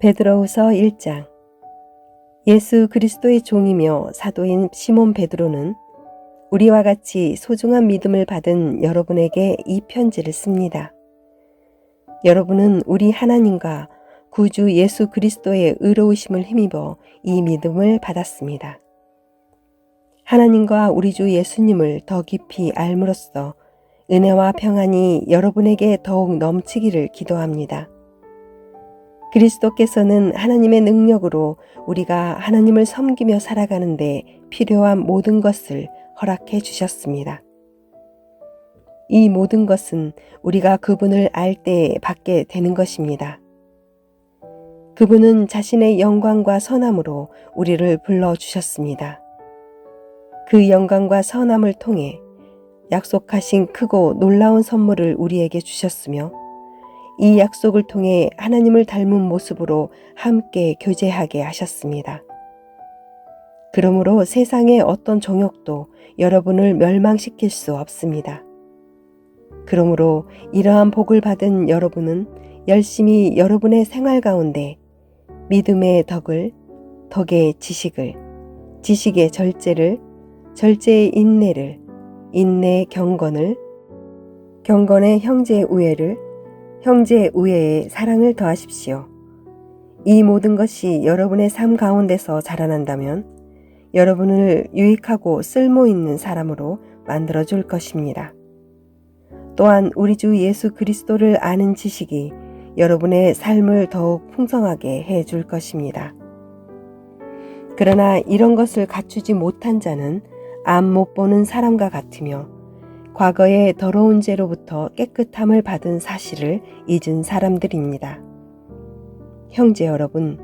베드로후서 1장 예수 그리스도의 종이며 사도인 시몬 베드로는 우리와 같이 소중한 믿음을 받은 여러분에게 이 편지를 씁니다. 여러분은 우리 하나님과 구주 예수 그리스도의 의로우심을 힘입어 이 믿음을 받았습니다. 하나님과 우리 주 예수님을 더 깊이 알므로써 은혜와 평안이 여러분에게 더욱 넘치기를 기도합니다. 그리스도께서는 하나님의 능력으로 우리가 하나님을 섬기며 살아가는데 필요한 모든 것을 허락해 주셨습니다. 이 모든 것은 우리가 그분을 알때 받게 되는 것입니다. 그분은 자신의 영광과 선함으로 우리를 불러주셨습니다. 그 영광과 선함을 통해 약속하신 크고 놀라운 선물을 우리에게 주셨으며 이 약속을 통해 하나님을 닮은 모습으로 함께 교제하게 하셨습니다. 그러므로 세상의 어떤 정욕도 여러분을 멸망시킬 수 없습니다. 그러므로 이러한 복을 받은 여러분은 열심히 여러분의 생활 가운데 믿음의 덕을, 덕의 지식을, 지식의 절제를, 절제의 인내를, 인내의 경건을, 경건의 형제의 우애를, 형제의 우애에 사랑을 더하십시오. 이 모든 것이 여러분의 삶 가운데서 자라난다면 여러분을 유익하고 쓸모 있는 사람으로 만들어 줄 것입니다. 또한 우리 주 예수 그리스도를 아는 지식이 여러분의 삶을 더욱 풍성하게 해 줄 것입니다. 그러나 이런 것을 갖추지 못한 자는 앞못 보는 사람과 같으며 과거의 더러운 죄로부터 깨끗함을 받은 사실을 잊은 사람들입니다. 형제 여러분,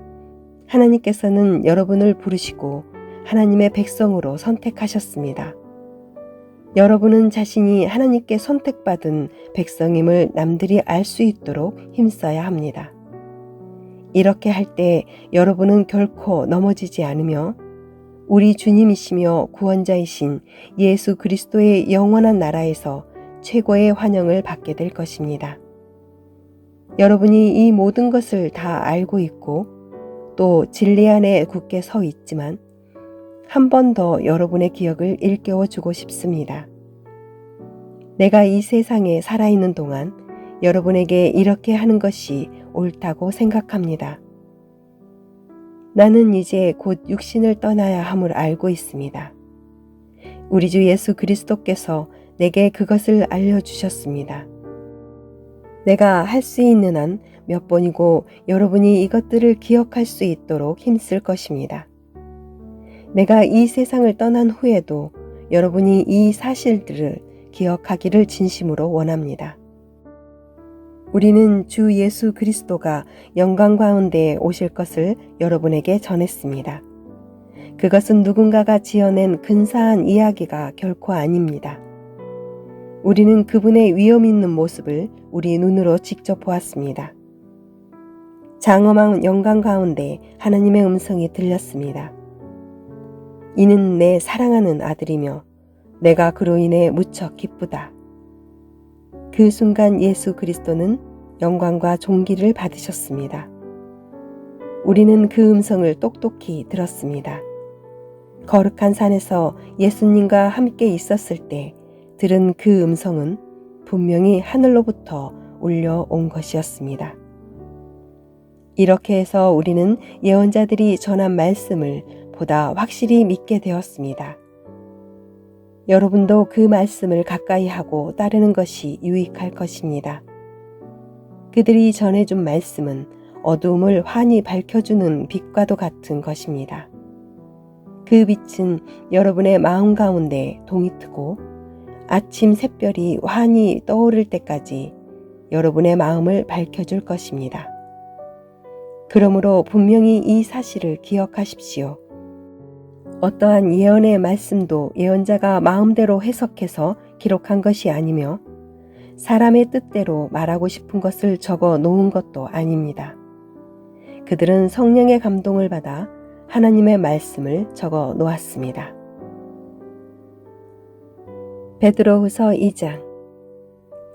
하나님께서는 여러분을 부르시고 하나님의 백성으로 선택하셨습니다. 여러분은 자신이 하나님께 선택받은 백성임을 남들이 알 수 있도록 힘써야 합니다. 이렇게 할 때 여러분은 결코 넘어지지 않으며 우리 주님이시며 구원자이신 예수 그리스도의 영원한 나라에서 최고의 환영을 받게 될 것입니다. 여러분이 이 모든 것을 다 알고 있고 또 진리 안에 굳게 서 있지만 한 번 더 여러분의 기억을 일깨워 주고 싶습니다. 내가 이 세상에 살아있는 동안 여러분에게 이렇게 하는 것이 옳다고 생각합니다. 나는 이제 곧 육신을 떠나야 함을 알고 있습니다. 우리 주 예수 그리스도께서 내게 그것을 알려주셨습니다. 내가 할 수 있는 한 몇 번이고 여러분이 이것들을 기억할 수 있도록 힘쓸 것입니다. 내가 이 세상을 떠난 후에도 여러분이 이 사실들을 기억하기를 진심으로 원합니다. 우리는 주 예수 그리스도가 영광 가운데 오실 것을 여러분에게 전했습니다. 그것은 누군가가 지어낸 근사한 이야기가 결코 아닙니다. 우리는 그분의 위험 있는 모습을 우리 눈으로 직접 보았습니다. 장엄한 영광 가운데 하나님의 음성이 들렸습니다. 이는 내 사랑하는 아들이며 내가 그로 인해 무척 기쁘다. 그 순간 예수 그리스도는 영광과 존귀를 받으셨습니다. 우리는 그 음성을 똑똑히 들었습니다. 거룩한 산에서 예수님과 함께 있었을 때 들은 그 음성은 분명히 하늘로부터 울려온 것이었습니다. 이렇게 해서 우리는 예언자들이 전한 말씀을 보다 확실히 믿게 되었습니다. 여러분도 그 말씀을 가까이 하고 따르는 것이 유익할 것입니다. 그들이 전해준 말씀은 어두움을 환히 밝혀주는 빛과도 같은 것입니다. 그 빛은 여러분의 마음 가운데 동이 트고 아침 샛별이 환히 떠오를 때까지 여러분의 마음을 밝혀줄 것입니다. 그러므로 분명히 이 사실을 기억하십시오. 어떠한 예언의 말씀도 예언자가 마음대로 해석해서 기록한 것이 아니며 사람의 뜻대로 말하고 싶은 것을 적어 놓은 것도 아닙니다. 그들은 성령의 감동을 받아 하나님의 말씀을 적어 놓았습니다. 베드로후서 2장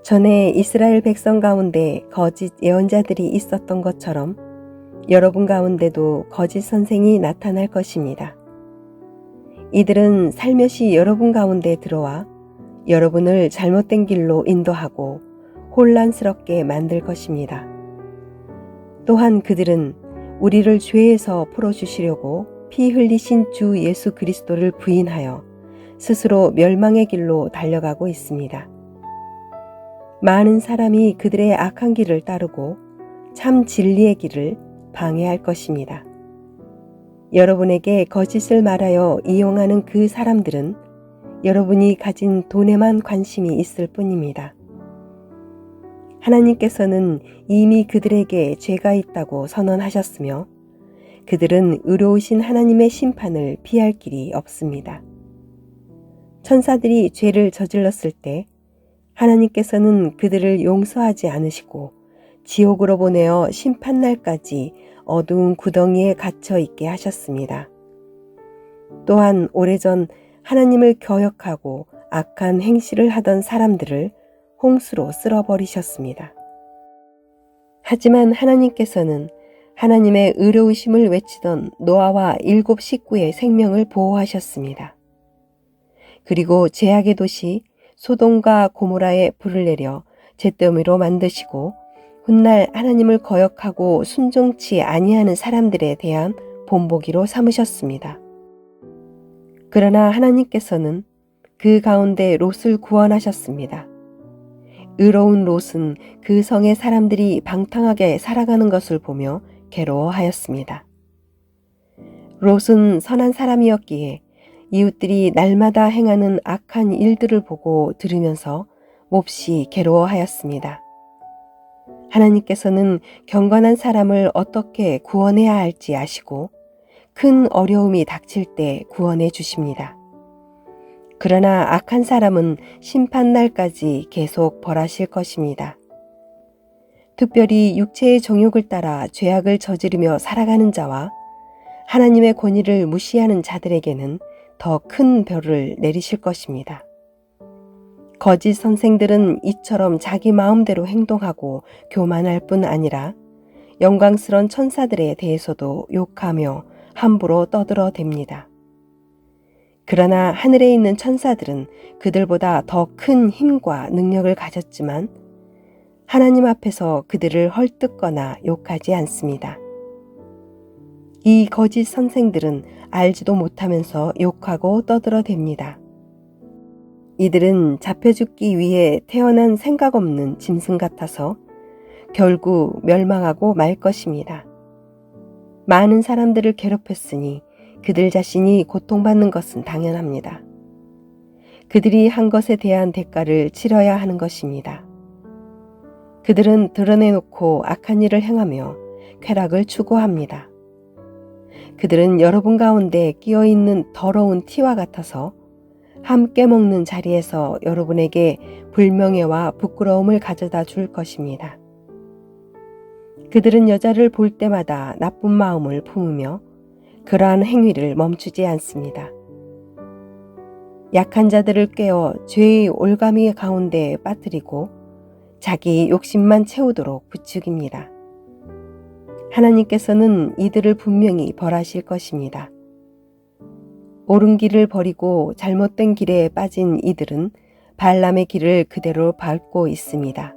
전에 이스라엘 백성 가운데 거짓 예언자들이 있었던 것처럼 여러분 가운데도 거짓 선생이 나타날 것입니다. 이들은 살며시 여러분 가운데 들어와 여러분을 잘못된 길로 인도하고 혼란스럽게 만들 것입니다. 또한 그들은 우리를 죄에서 풀어주시려고 피 흘리신 주 예수 그리스도를 부인하여 스스로 멸망의 길로 달려가고 있습니다. 많은 사람이 그들의 악한 길을 따르고 참 진리의 길을 방해할 것입니다. 여러분에게 거짓을 말하여 이용하는 그 사람들은 여러분이 가진 돈에만 관심이 있을 뿐입니다. 하나님께서는 이미 그들에게 죄가 있다고 선언하셨으며 그들은 의로우신 하나님의 심판을 피할 길이 없습니다. 천사들이 죄를 저질렀을 때 하나님께서는 그들을 용서하지 않으시고 지옥으로 보내어 심판날까지 어두운 구덩이에 갇혀 있게 하셨습니다. 또한 오래전 하나님을 거역하고 악한 행실을 하던 사람들을 홍수로 쓸어버리셨습니다. 하지만 하나님께서는 하나님의 의로우심을 외치던 노아와 일곱 식구의 생명을 보호하셨습니다. 그리고 제약의 도시 소돔과 고모라에 불을 내려 잿더미로 만드시고 훗날 하나님을 거역하고 순종치 아니하는 사람들에 대한 본보기로 삼으셨습니다. 그러나 하나님께서는 그 가운데 롯을 구원하셨습니다. 의로운 롯은 그 성의 사람들이 방탕하게 살아가는 것을 보며 괴로워하였습니다. 롯은 선한 사람이었기에 이웃들이 날마다 행하는 악한 일들을 보고 들으면서 몹시 괴로워하였습니다. 하나님께서는 경건한 사람을 어떻게 구원해야 할지 아시고 큰 어려움이 닥칠 때 구원해 주십니다. 그러나 악한 사람은 심판날까지 계속 벌하실 것입니다. 특별히 육체의 정욕을 따라 죄악을 저지르며 살아가는 자와 하나님의 권위를 무시하는 자들에게는 더큰 별을 내리실 것입니다. 거짓 선생들은 이처럼 자기 마음대로 행동하고 교만할 뿐 아니라 영광스런 천사들에 대해서도 욕하며 함부로 떠들어 댑니다. 그러나 하늘에 있는 천사들은 그들보다 더 큰 힘과 능력을 가졌지만 하나님 앞에서 그들을 헐뜯거나 욕하지 않습니다. 이 거짓 선생들은 알지도 못하면서 욕하고 떠들어 댑니다. 이들은 잡혀 죽기 위해 태어난 생각 없는 짐승 같아서 결국 멸망하고 말 것입니다. 많은 사람들을 괴롭혔으니 그들 자신이 고통받는 것은 당연합니다. 그들이 한 것에 대한 대가를 치러야 하는 것입니다. 그들은 드러내놓고 악한 일을 행하며 쾌락을 추구합니다. 그들은 여러분 가운데 끼어 있는 더러운 티와 같아서 함께 먹는 자리에서 여러분에게 불명예와 부끄러움을 가져다 줄 것입니다. 그들은 여자를 볼 때마다 나쁜 마음을 품으며 그러한 행위를 멈추지 않습니다. 약한 자들을 깨어 죄의 올가미 가운데 빠뜨리고 자기 욕심만 채우도록 부추깁니다. 하나님께서는 이들을 분명히 벌하실 것입니다. 옳은 길을 버리고 잘못된 길에 빠진 이들은 발람의 길을 그대로 밟고 있습니다.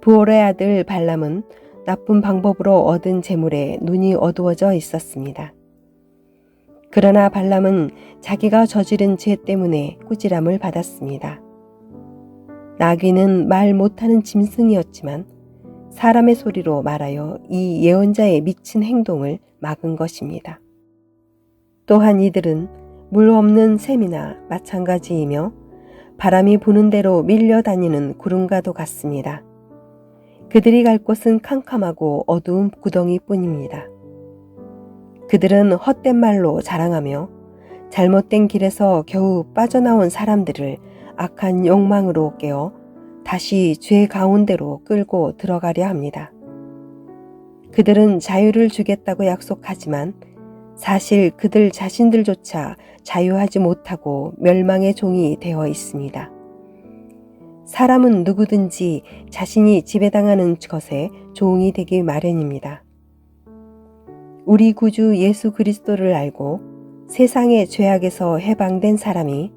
부올의 아들 발람은 나쁜 방법으로 얻은 재물에 눈이 어두워져 있었습니다. 그러나 발람은 자기가 저지른 죄 때문에 꾸지람을 받았습니다. 나귀는 말 못하는 짐승이었지만 사람의 소리로 말하여 이 예언자의 미친 행동을 막은 것입니다. 또한 이들은 물 없는 샘이나 마찬가지이며 바람이 부는 대로 밀려 다니는 구름과도 같습니다. 그들이 갈 곳은 캄캄하고 어두운 구덩이 뿐입니다. 그들은 헛된 말로 자랑하며 잘못된 길에서 겨우 빠져나온 사람들을 악한 욕망으로 깨어 다시 죄 가운데로 끌고 들어가려 합니다. 그들은 자유를 주겠다고 약속하지만 사실 그들 자신들조차 자유하지 못하고 멸망의 종이 되어 있습니다. 사람은 누구든지 자신이 지배당하는 것에 종이 되기 마련입니다. 우리 구주 예수 그리스도를 알고 세상의 죄악에서 해방된 사람이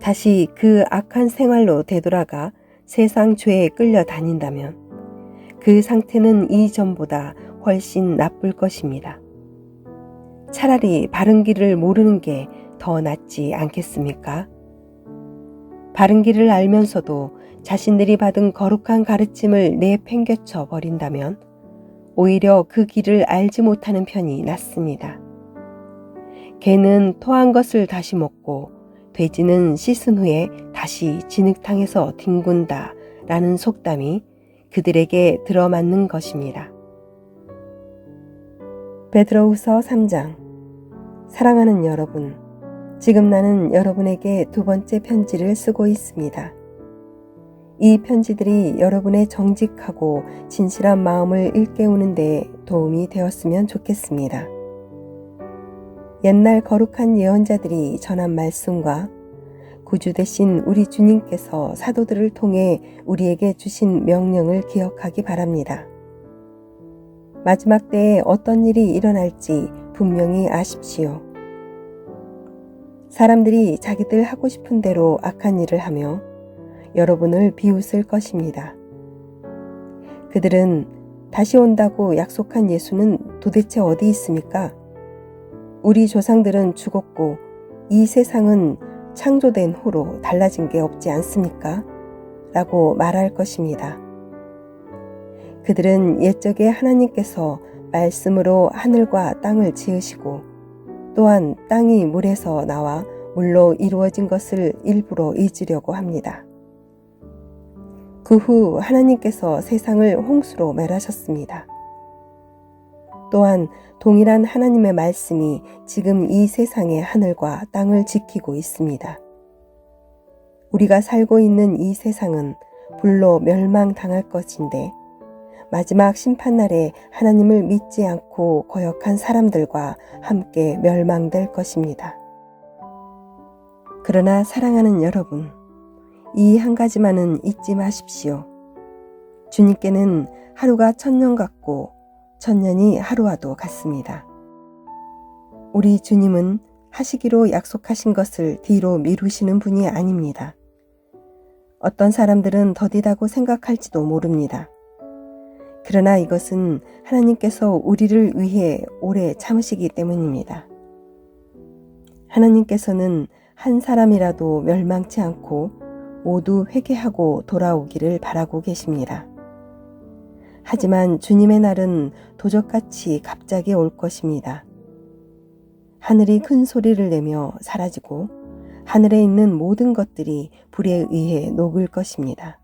다시 그 악한 생활로 되돌아가 세상 죄에 끌려 다닌다면 그 상태는 이전보다 훨씬 나쁠 것입니다. 차라리 바른 길을 모르는 게 더 낫지 않겠습니까? 바른 길을 알면서도 자신들이 받은 거룩한 가르침을 내팽개쳐 버린다면 오히려 그 길을 알지 못하는 편이 낫습니다. 개는 토한 것을 다시 먹고 돼지는 씻은 후에 다시 진흙탕에서 뒹군다 라는 속담이 그들에게 들어맞는 것입니다. 베드로후서 3장 사랑하는 여러분, 지금 나는 여러분에게 두 번째 편지를 쓰고 있습니다. 이 편지들이 여러분의 정직하고 진실한 마음을 일깨우는 데 도움이 되었으면 좋겠습니다. 옛날 거룩한 예언자들이 전한 말씀과 구주 대신 우리 주님께서 사도들을 통해 우리에게 주신 명령을 기억하기 바랍니다. 마지막 때에 어떤 일이 일어날지 분명히 아십시오. 사람들이 자기들 하고 싶은 대로 악한 일을 하며 여러분을 비웃을 것입니다. 그들은 다시 온다고 약속한 예수는 도대체 어디 있습니까? 우리 조상들은 죽었고 이 세상은 창조된 후로 달라진 게 없지 않습니까? 라고 말할 것입니다. 그들은 옛적에 하나님께서 말씀으로 하늘과 땅을 지으시고 또한 땅이 물에서 나와 물로 이루어진 것을 일부러 잊으려고 합니다. 그 후 하나님께서 세상을 홍수로 멸하셨습니다. 또한 동일한 하나님의 말씀이 지금 이 세상의 하늘과 땅을 지키고 있습니다. 우리가 살고 있는 이 세상은 불로 멸망당할 것인데 마지막 심판날에 하나님을 믿지 않고 거역한 사람들과 함께 멸망될 것입니다. 그러나 사랑하는 여러분, 이 한 가지만은 잊지 마십시오. 주님께는 하루가 천년 같고 천년이 하루와도 같습니다. 우리 주님은 하시기로 약속하신 것을 뒤로 미루시는 분이 아닙니다. 어떤 사람들은 더디다고 생각할지도 모릅니다. 그러나 이것은 하나님께서 우리를 위해 오래 참으시기 때문입니다. 하나님께서는 한 사람이라도 멸망치 않고 모두 회개하고 돌아오기를 바라고 계십니다. 하지만 주님의 날은 도적같이 갑자기 올 것입니다. 하늘이 큰 소리를 내며 사라지고 하늘에 있는 모든 것들이 불에 의해 녹을 것입니다.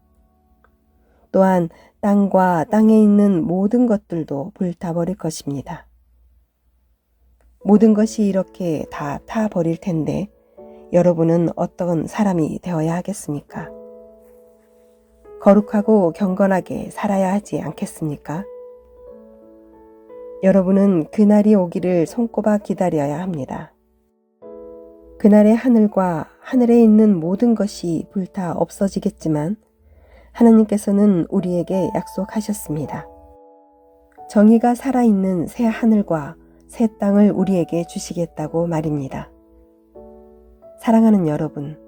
또한 땅과 땅에 있는 모든 것들도 불타버릴 것입니다. 모든 것이 이렇게 다 타버릴 텐데 여러분은 어떤 사람이 되어야 하겠습니까? 거룩하고 경건하게 살아야 하지 않겠습니까? 여러분은 그날이 오기를 손꼽아 기다려야 합니다. 그날의 하늘과 하늘에 있는 모든 것이 불타 없어지겠지만 하나님께서는 우리에게 약속하셨습니다. 정의가 살아있는 새 하늘과 새 땅을 우리에게 주시겠다고 말입니다. 사랑하는 여러분,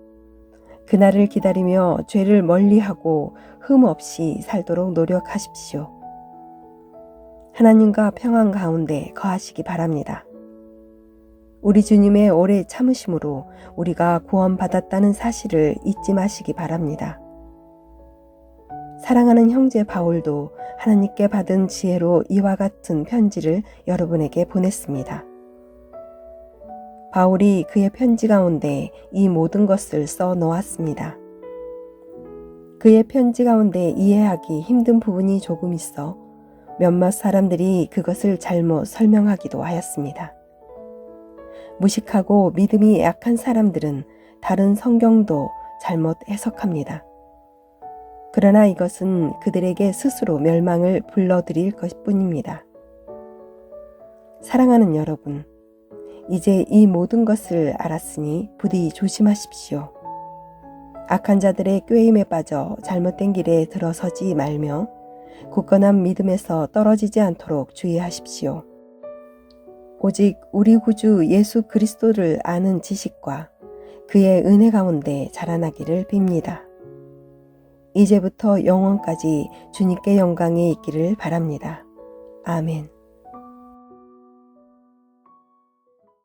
그날을 기다리며 죄를 멀리하고 흠 없이 살도록 노력하십시오. 하나님과 평안 가운데 거하시기 바랍니다. 우리 주님의 오래 참으심으로 우리가 구원받았다는 사실을 잊지 마시기 바랍니다. 사랑하는 형제 바울도 하나님께 받은 지혜로 이와 같은 편지를 여러분에게 보냈습니다. 바울이 그의 편지 가운데 이 모든 것을 써 놓았습니다. 그의 편지 가운데 이해하기 힘든 부분이 조금 있어 몇몇 사람들이 그것을 잘못 설명하기도 하였습니다. 무식하고 믿음이 약한 사람들은 다른 성경도 잘못 해석합니다. 그러나 이것은 그들에게 스스로 멸망을 불러들일 것 뿐입니다. 사랑하는 여러분, 이제 이 모든 것을 알았으니 부디 조심하십시오. 악한 자들의 꾀임에 빠져 잘못된 길에 들어서지 말며 굳건한 믿음에서 떨어지지 않도록 주의하십시오. 오직 우리 구주 예수 그리스도를 아는 지식과 그의 은혜 가운데 자라나기를 빕니다. 이제부터 영원까지 주님께 영광이 있기를 바랍니다. 아멘.